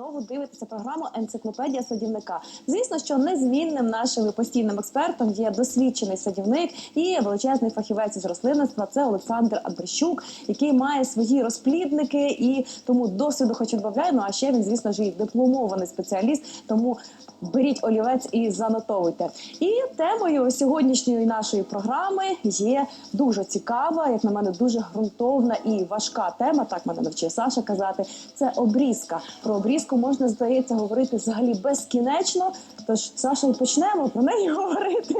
знову дивитеся програму Енциклопедія садівника. Звісно, що незмінним нашим постійним експертом є досвідчений садівник і величезний фахівець із рослинництва. Це Олександр Андрищук, який має свої розплідники і тому досвіду хоч відбавляє. Ну а ще він, звісно ж, і дипломований спеціаліст. Тому беріть олівець і занотовуйте. І темою сьогоднішньої нашої програми є дуже цікава, як на мене, дуже ґрунтовна і важка тема. Так мене навчив Саша казати. Це обрізка. Про обрізку можна здається говорити взагалі безкінечно. Тож Саша, і почнемо про неї говорити.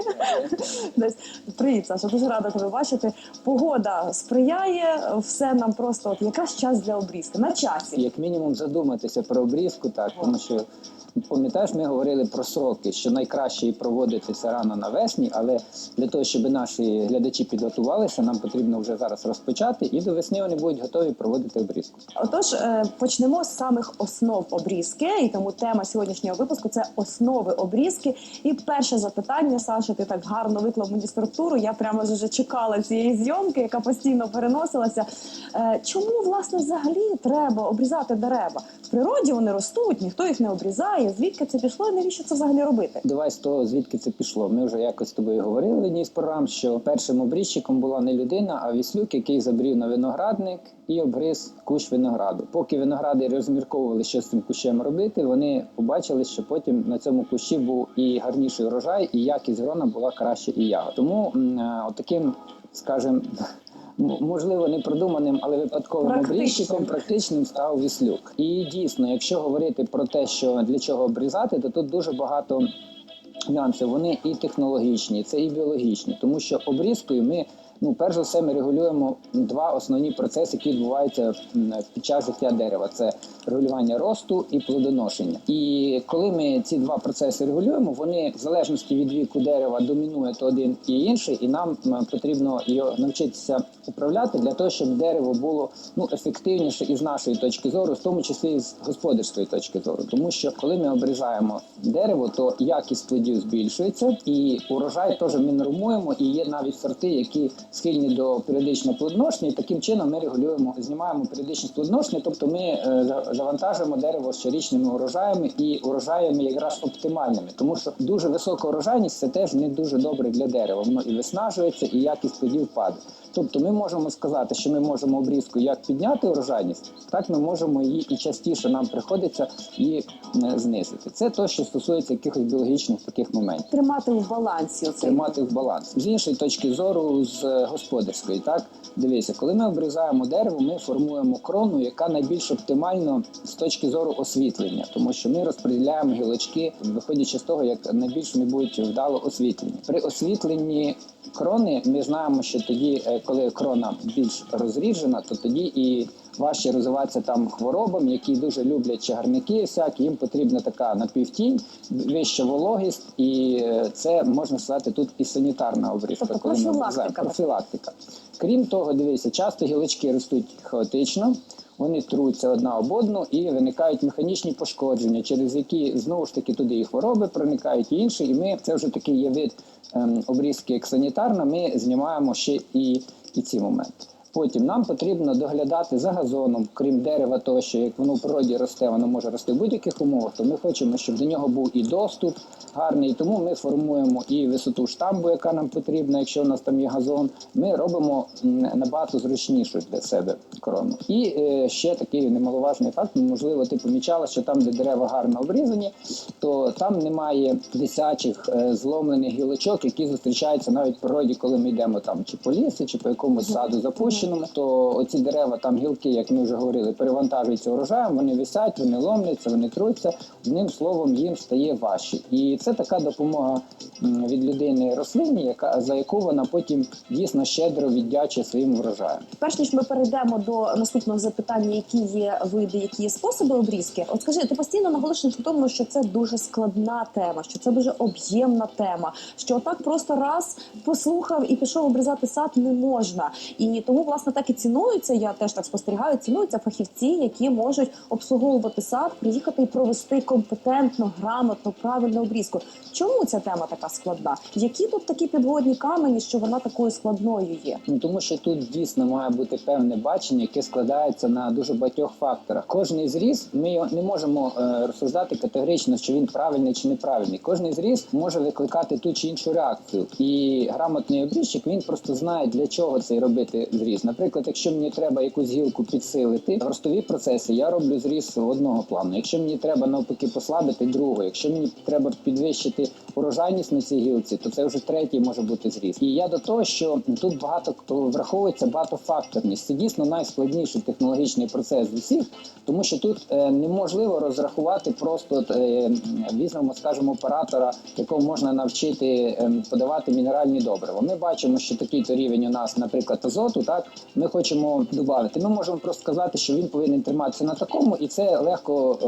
Десь привіт, Саша. Дуже рада тебе бачити. Погода сприяє, все нам просто от якраз час для обрізки на часі. як мінімум задуматися про обрізку, так тому що пам'ятаєш, ми говорили про сроки, що найкраще і проводити це рано навесні, але для того, щоб наші глядачі підготувалися, нам потрібно вже зараз розпочати, і до весни вони будуть готові проводити обрізку. Отож, е, почнемо з самих основ обрізки, і тому тема сьогоднішнього випуску це основи обрізки. І перше запитання, Саша, ти так гарно виклав мені структуру. Я прямо вже чекала цієї зйомки, яка постійно переносилася. Е, Чому власне взагалі треба обрізати дерева? В природі вони ростуть, ніхто їх не обрізає. Звідки це пішло і навіщо це взагалі робити? Давай з того, звідки це пішло. Ми вже якось з тобою говорили в одній з програм, що першим обрізчиком була не людина, а віслюк, який забрів на виноградник і обгриз кущ винограду. Поки виногради розмірковували, що з цим кущем робити, вони побачили, що потім на цьому кущі був і гарніший урожай, і якість грона була краще і ягод. Тому е, отаким, скажімо, можливо, не продуманим, але випадковим обрізчиком практичним став віслюк. І дійсно, якщо говорити про те, що для чого обрізати, то тут дуже багато нюансів. Вони і технологічні, це і біологічні, тому що обрізкою ми. Ну, перш за все, ми регулюємо два основні процеси, які відбуваються під час життя дерева: це регулювання росту і плодоношення. І коли ми ці два процеси регулюємо, вони в залежності від віку дерева домінує то один і інший, і нам потрібно його навчитися управляти для того, щоб дерево було ну ефективніше і з нашої точки зору, в тому числі з господарської точки зору. Тому що коли ми обрізаємо дерево, то якість плодів збільшується, і урожай теж ми. І є навіть сорти, які схильні до періодичного плодоношення. І таким чином ми регулюємо, знімаємо періодичність плодоношення, тобто ми е, завантажуємо дерево щорічними урожаями і урожаями якраз оптимальними, тому що дуже висока урожайність це теж не дуже добре для дерева. Воно і виснажується, і якість плодів падає. Тобто, ми можемо сказати, що ми можемо обрізку як підняти урожайність, так ми можемо її і частіше нам приходиться її е, знизити. Це то, що стосується якихось біологічних таких моментів. Тримати в балансі оцей Тримати в баланс з іншої точки зору, з е, господарської, так дивися, коли ми обрізаємо дерево, ми формуємо крону, яка найбільш оптимально з точки зору освітлення, тому що ми розподіляємо гілочки, виходячи з того, як найбільш вони будуть вдало освітлені. При освітленні крони ми знаємо, що тоді, е, коли крона більш розріджена, то тоді і важче розвиватися там хворобам, які дуже люблять чагарники, всякі їм потрібна така напівтінь, вища вологість, і е, це можна сказати тут і санітарна обрізка. Тобто коли ми профілактика. профілактика. Крім того, дивіться, часто гілочки ростуть хаотично. Вони труться одна об одну і виникають механічні пошкодження, через які знову ж таки туди і хвороби проникають і інші. І ми це вже такий є вид ем, обрізки як санітарна. Ми знімаємо ще і, і ці моменти. Потім нам потрібно доглядати за газоном, крім дерева, того, що як воно в природі росте, воно може рости в будь-яких умовах. То ми хочемо, щоб до нього був і доступ гарний. Тому ми формуємо і висоту штамбу, яка нам потрібна, якщо у нас там є газон. Ми робимо набагато зручнішу для себе корону. І е, ще такий немаловажний факт. Можливо, ти помічала, що там, де дерева гарно обрізані, то там немає висячих е, зломлених гілочок, які зустрічаються навіть в природі, коли ми йдемо там чи по лісі, чи по якомусь саду запущеному. То оці дерева, там гілки, як ми вже говорили, перевантажуються урожаєм, вони висять, вони ломляться, вони труться. Одним словом, їм стає важче. І це така допомога від людини рослині, яка за яку вона потім дійсно щедро віддячує своїм врожаєм. Перш ніж ми перейдемо до наступного запитання, які є види, які є способи обрізки. От скажи, ти постійно наголошуєш на тому, що це дуже складна тема, що це дуже об'ємна тема, що так просто раз послухав і пішов обрізати сад не можна. І тому власне так і цінуються. Я теж так спостерігаю. Цінуються фахівці, які можуть обслуговувати сад, приїхати і провести компетентно, грамотно, правильну обрізку. Чому ця тема така складна? Які тут такі підводні камені, що вона такою складною є? Ну тому що тут дійсно має бути певне бачення, яке складається на дуже багатьох факторах. Кожний зріз ми не можемо е, розсуждати категорично, що він правильний чи неправильний. Кожний зріз може викликати ту чи іншу реакцію. І грамотний обрізчик він просто знає для чого цей робити зріз. Наприклад, якщо мені треба якусь гілку підсилити, ростові процеси я роблю зріз одного плану. Якщо мені треба навпаки послабити другого, якщо мені треба підвищити урожайність на цій гілці, то це вже третій може бути зріз. І я до того, що тут багато враховується багатофакторність. Це дійсно найскладніший технологічний процес з усіх, тому що тут е, неможливо розрахувати просто е, візьмемо, скажімо, оператора, якого можна навчити е, подавати мінеральні добрива. Ми бачимо, що такий то рівень у нас, наприклад, азоту, так ми хочемо додати. Ми можемо просто сказати, що він повинен триматися на такому, і це легко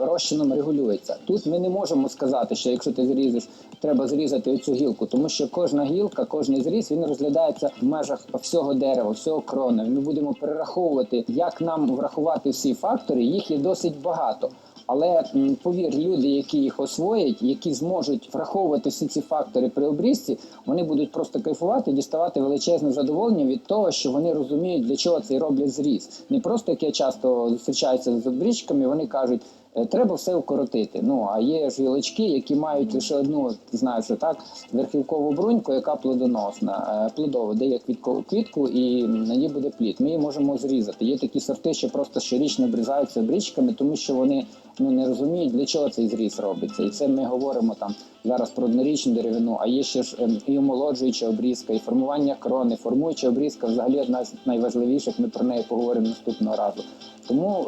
розчином регулюється. Тут ми не можемо сказати, що якщо ти зрізеш, треба зрізати оцю гілку, тому що кожна гілка, кожний зріз він розглядається в межах всього дерева, всього крона. Ми будемо перераховувати, як нам врахувати всі фактори. Їх є досить багато. Але повір, люди, які їх освоять, які зможуть враховувати всі ці фактори при обрізці, вони будуть просто кайфувати, діставати величезне задоволення від того, що вони розуміють, для чого цей роблять зріз. Не просто як я часто зустрічаюся з обрізчиками, вони кажуть. «Е, Треба все укоротити. Ну а є ж гілочки, які мають лише одну, що так верхівкову бруньку, яка плодоносна, е, плодова, дає квіткову квітку, і на ній буде плід. Ми її можемо зрізати. Є такі сорти, що просто щорічно обрізаються брічками, тому що вони ну не розуміють, для чого цей зріз робиться. І це ми говоримо там зараз про однорічну деревину. А є ще ж ем, і омолоджуюча обрізка, і формування крони, формуюча обрізка взагалі одна з найважливіших. Ми про неї поговоримо наступного разу. Тому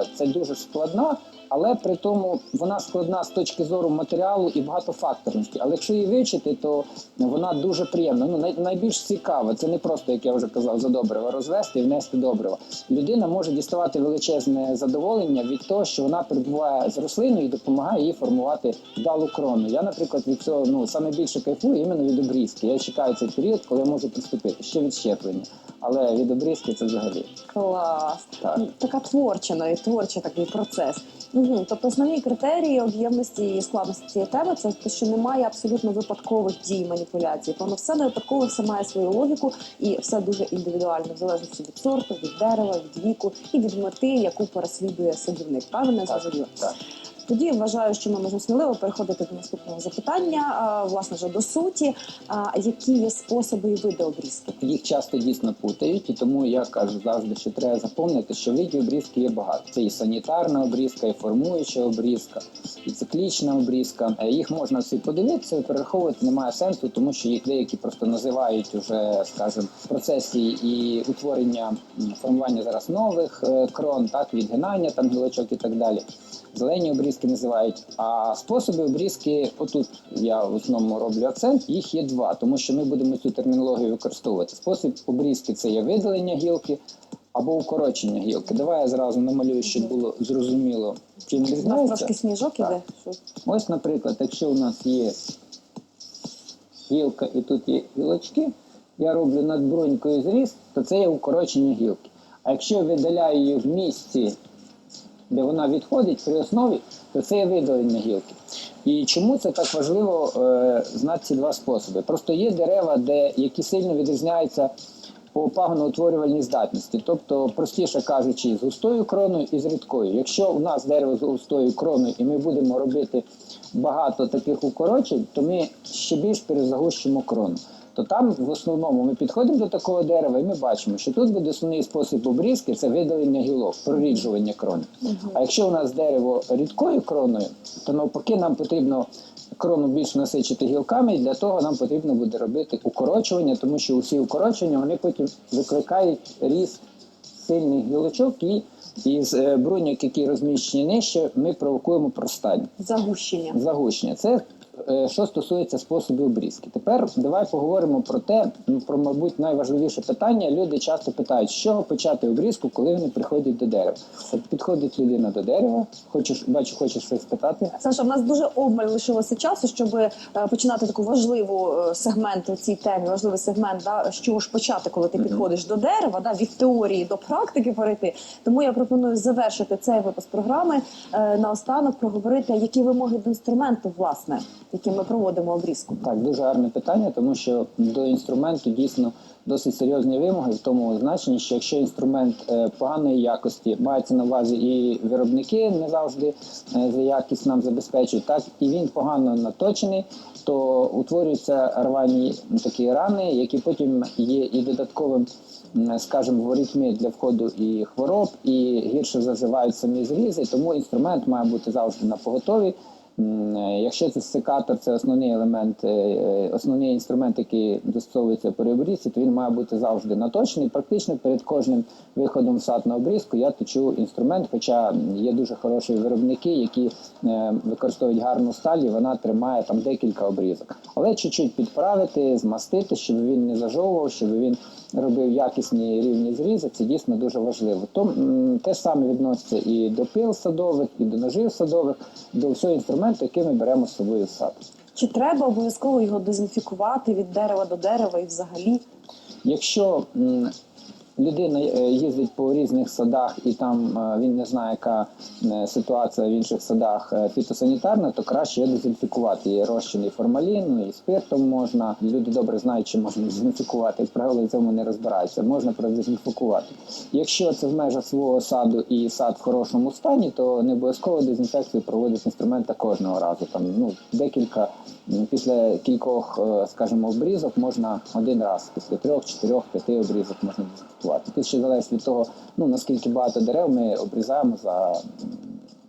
е, це дуже складно, але при тому вона складна з точки зору матеріалу і багатофакторності. Але якщо її вивчити, то вона дуже приємна. Ну найбільш цікава. Це не просто, як я вже казав, за добрива розвести і внести добрива. Людина може діставати величезне задоволення від того, що вона перебуває з рослиною і допомагає їй формувати вдалу крону. Я, наприклад, від цього ну саме більше кайфую іменно від обрізки. Я чекаю цей період, коли я можу приступити ще від щеплення. Але від обрізки це взагалі Клас. Так. Ну, Така творча, навіть творчий такий процес. Угу. Тобто основні критерії об'ємності і складності цієї теми це те, що немає абсолютно випадкових дій маніпуляцій. Воно все не випадково, все має свою логіку і все дуже індивідуально, в залежності від сорту, від дерева, від віку і від мети, яку переслідує садівник. Правильно я Так, Тоді вважаю, що ми можемо сміливо переходити до наступного запитання, власне вже до суті. Які є способи і види обрізки? Їх часто дійсно путають, і тому я кажу завжди, що треба запам'ятати, що видів обрізки є багато. Це і санітарна обрізка, і формуюча обрізка, і циклічна обрізка. Е, Їх можна всі подивитися, перераховувати немає сенсу, тому що їх деякі просто називають уже, скажімо, в процесі і утворення формування зараз нових е, крон, так відгинання там гілочок і так далі. Зелені обрізки називають. А способи обрізки, отут я в основному роблю акцент. Їх є два, тому що ми будемо цю термінологію використовувати. Спосіб обрізки це є видалення гілки або укорочення гілки. Давай я зразу намалюю, щоб було зрозуміло, чим відрізняється. трошки сніжок Так. іде. Ось, наприклад, якщо у нас є гілка і тут є гілочки, я роблю над брунькою зріз, то це є укорочення гілки. А якщо я видаляю її в місці, де вона відходить при основі, то це є видалення гілки. І чому це так важливо е, знати ці два способи? Просто є дерева, де, які сильно відрізняються по пагоноутворювальній здатності, тобто, простіше кажучи, з густою кроною і з рідкою. Якщо у нас дерево з густою кроною, і ми будемо робити багато таких укорочень, то ми ще більш перезагущимо крону. То там в основному ми підходимо до такого дерева, і ми бачимо, що тут буде основний спосіб обрізки це видалення гілок, проріджування крони. А якщо у нас дерево рідкою кроною, то навпаки нам потрібно крону більш насичити гілками, і для того нам потрібно буде робити укорочування, тому що усі укорочення вони потім викликають ріст сильних гілочок і із е, бруньок, які розміщені нижче, ми провокуємо простання Загущення. загущення. Це що стосується способів обрізки. Тепер давай поговоримо про те, ну, про, мабуть, найважливіше питання. Люди часто питають, з чого почати обрізку, коли вони приходять до дерева. Підходить людина до дерева, хочеш, бачу, хочеш щось спитати. Саша, в нас дуже обмаль лишилося часу, щоб е, починати таку важливу е, сегмент у цій темі, важливий сегмент, да, з чого ж почати, коли ти підходиш до дерева, да, від теорії до практики перейти. Тому я пропоную завершити цей випуск програми е, наостанок проговорити, які вимоги до інструменту, власне, яким ми проводимо обрізку. Так, дуже гарне питання, тому що до інструменту дійсно досить серйозні вимоги в тому значенні, що якщо інструмент е, поганої якості мається на увазі і виробники не завжди е, за якість нам забезпечують, так і він погано наточений, то утворюються рвані такі рани, які потім є і додатковим. м, Скажімо, ворітьми для входу і хвороб, і гірше заживають самі зрізи, тому інструмент має бути завжди на поготові. Е, Якщо це секатор, це основний елемент, е, е, основний інструмент, який застосовується при обрізці, то він має бути завжди наточений. Практично перед кожним виходом в сад на обрізку я точу інструмент, хоча є дуже хороші виробники, які використовують гарну сталь, і вона тримає там декілька обрізок. Але чуть-чуть підправити, змастити, щоб він не зажовував, щоб він робив якісні рівні зрізи, це дійсно дуже важливо. То те ж саме відноситься і до пил садових, і до ножів садових, до всього інструменту, який ми беремо з собою в сад. Чи треба обов'язково його дезінфікувати від дерева до дерева і взагалі? Якщо людина е, їздить по різних садах і там е, він не знає, яка е, ситуація в інших садах фітосанітарна, то краще його дезінфікувати. Є розчинний формалін, і спиртом можна. Люди добре знають, чи можна дезінфікувати. Як правило, в цьому не розбираються. Можна продезінфікувати. Якщо це в межах свого саду і сад в хорошому стані, то не обов'язково дезінфекцію проводить інструмента кожного разу. Там ну декілька після кількох, скажімо, обрізок можна один раз, після трьох, чотирьох, п'яти обрізок можна дезінфікувати. Тут ще залежить від того, ну наскільки багато дерев ми обрізаємо за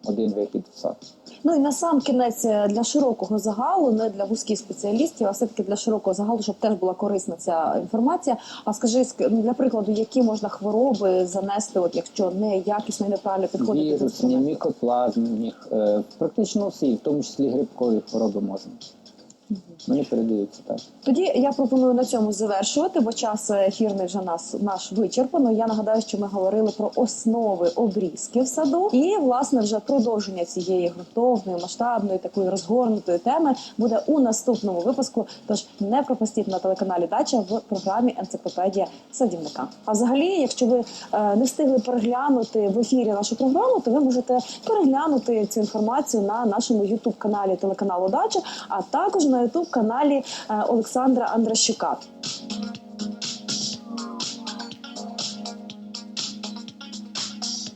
один вихід в сад. Ну і на сам кінець е, для широкого загалу, не для вузьких спеціалістів, а все-таки для широкого загалу, щоб теж була корисна ця інформація. А скажи, ну, для прикладу, які можна хвороби занести, от якщо не якісно і неправильно підходити до Вірусні, інструменту? мікоплазмні, е, практично всі, в тому числі грибкові хвороби можна. Вони передаються так. Тоді я пропоную на цьому завершувати, бо час ефірний вже нас наш вичерпано. Я нагадаю, що ми говорили про основи обрізки в саду, і власне вже продовження цієї ґрунтовної, масштабної, такої розгорнутої теми буде у наступному випуску. Тож не пропустіть на телеканалі Дача в програмі Енциклопедія садівника. А взагалі, якщо ви е, не встигли переглянути в ефірі нашу програму, то ви можете переглянути цю інформацію на нашому ютуб каналі телеканалу Дача, а також на на ютуб каналі е, Олександра Андращука.